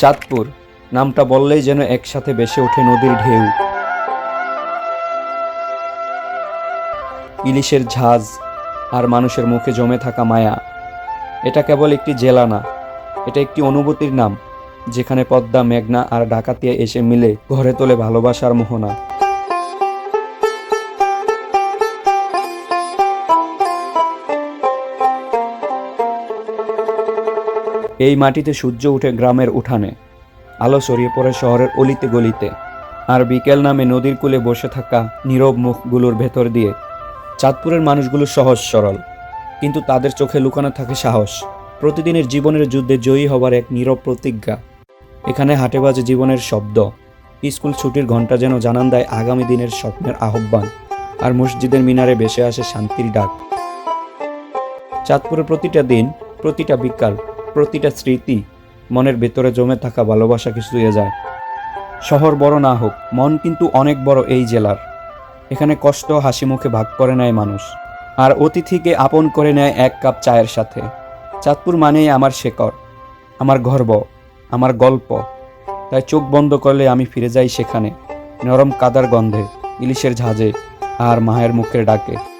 চাঁদপুর। নামটা বললেই যেন একসাথে বেসে ওঠে নদীর ঢেউ। ইলিশের ঝাঁজ আর মানুষের মুখে জমে থাকা মায়া। এটা কেবল একটি জেলা না, এটা একটি অনুভূতির নাম, যেখানে পদ্মা, মেঘনা আর ডাকাতিয়া এসে মিলে ঘরে তোলে ভালোবাসার মোহনা। এই মাটিতে সূর্য উঠে গ্রামের উঠানে। আলো ছড়িয়ে পড়ে শহরের অলিতে গলিতে। আর বিকেল নামে নদীর কূলে বসে থাকা নীরব মুখগুলোর ভেতর দিয়ে চাঁদপুরের মানুষগুলো সহজ সরল। কিন্তু তাদের চোখে লুকানো থাকে সাহস। প্রতিদিনের জীবনের যুদ্ধে জয়ী হবার এক নীরব প্রতিজ্ঞা। এখানে হাটে বাজে জীবনের শব্দ। স্কুল ছুটির ঘণ্টা যেন জানান দেয় আগামী দিনের স্বপ্নের আহ্বান। আর মসজিদের মিনারে ভেসে আসে শান্তির ডাক। চাঁদপুরের প্রতিটা দিন, প্রতিটা বিকাল প্রতিটা স্মৃতি মনের ভেতরে জমে থাকা ভালোবাসাকে ছুঁয়ে যায়। শহর বড় না হোক, মন কিন্তু অনেক বড় এই জেলার। এখানে কষ্ট হাসি মুখে ভাগ করে নেয় মানুষ। আর অতিথিকে আপন করে নেয় এক কাপ চায়ের সাথে। চাঁদপুর মানেই আমার শেকড় আমার গর্ব, আমার গল্প। তাই চোখ বন্ধ করলে আমি ফিরে যাই সেখানে, নরম কাদার গন্ধে, ইলিশের ঝাঁজে আর মায়ের মুখের ডাকে।